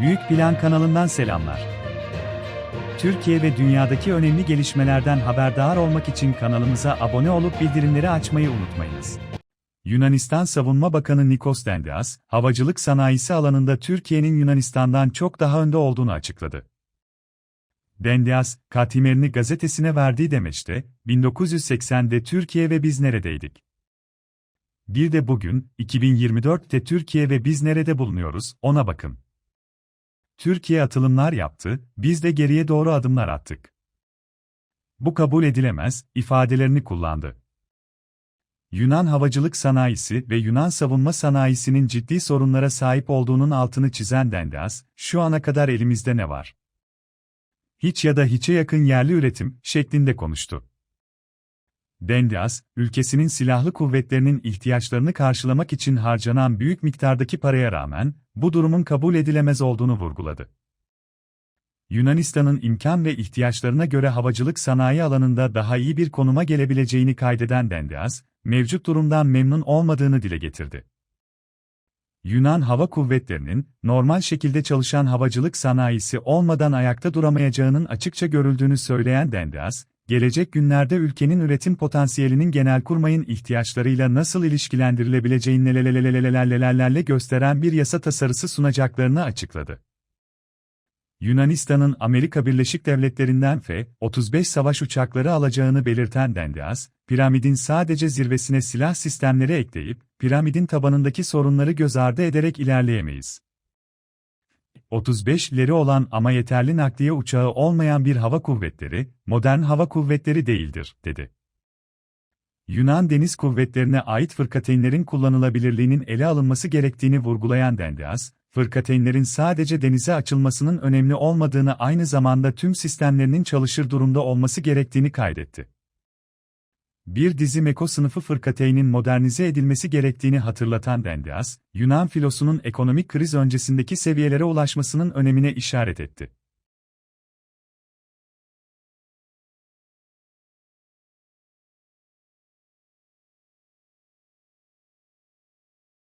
Büyük Plan kanalından selamlar. Türkiye ve dünyadaki önemli gelişmelerden haberdar olmak için kanalımıza abone olup bildirimleri açmayı unutmayınız. Yunanistan Savunma Bakanı Nikos Dendias, havacılık sanayisi alanında Türkiye'nin Yunanistan'dan çok daha önde olduğunu açıkladı. Dendias, Katimerini gazetesine verdiği demeçte, 1980'de Türkiye ve biz neredeydik? Bir de bugün, 2024'te Türkiye ve biz nerede bulunuyoruz, ona bakın. Türkiye atılımlar yaptı, biz de geriye doğru adımlar attık. Bu kabul edilemez, ifadelerini kullandı. Yunan havacılık sanayisi ve Yunan savunma sanayisinin ciddi sorunlara sahip olduğunun altını çizen Dendias, şu ana kadar elimizde ne var? Hiç ya da hiçe yakın yerli üretim şeklinde konuştu. Dendias, ülkesinin silahlı kuvvetlerinin ihtiyaçlarını karşılamak için harcanan büyük miktardaki paraya rağmen, bu durumun kabul edilemez olduğunu vurguladı. Yunanistan'ın imkan ve ihtiyaçlarına göre havacılık sanayi alanında daha iyi bir konuma gelebileceğini kaydeden Dendias, mevcut durumdan memnun olmadığını dile getirdi. Yunan Hava Kuvvetleri'nin, normal şekilde çalışan havacılık sanayisi olmadan ayakta duramayacağının açıkça görüldüğünü söyleyen Dendias, gelecek günlerde ülkenin üretim potansiyelinin genel genelkurmayın ihtiyaçlarıyla nasıl ilişkilendirilebileceğini gösteren bir yasa tasarısı sunacaklarını açıkladı. Yunanistan'ın Amerika Birleşik Devletleri'nden 35 savaş uçakları alacağını belirten Dendias, piramidin sadece zirvesine silah sistemleri ekleyip, piramidin tabanındaki sorunları göz ardı ederek ilerleyemeyiz. 35'leri olan ama yeterli nakliye uçağı olmayan bir hava kuvvetleri, modern hava kuvvetleri değildir, dedi. Yunan Deniz Kuvvetlerine ait fırkateynlerin kullanılabilirliğinin ele alınması gerektiğini vurgulayan Dendias, fırkateynlerin sadece denize açılmasının önemli olmadığını aynı zamanda tüm sistemlerinin çalışır durumda olması gerektiğini kaydetti. Bir dizi Meko sınıfı fırkateynin modernize edilmesi gerektiğini hatırlatan Dendias, Yunan filosunun ekonomik kriz öncesindeki seviyelere ulaşmasının önemine işaret etti.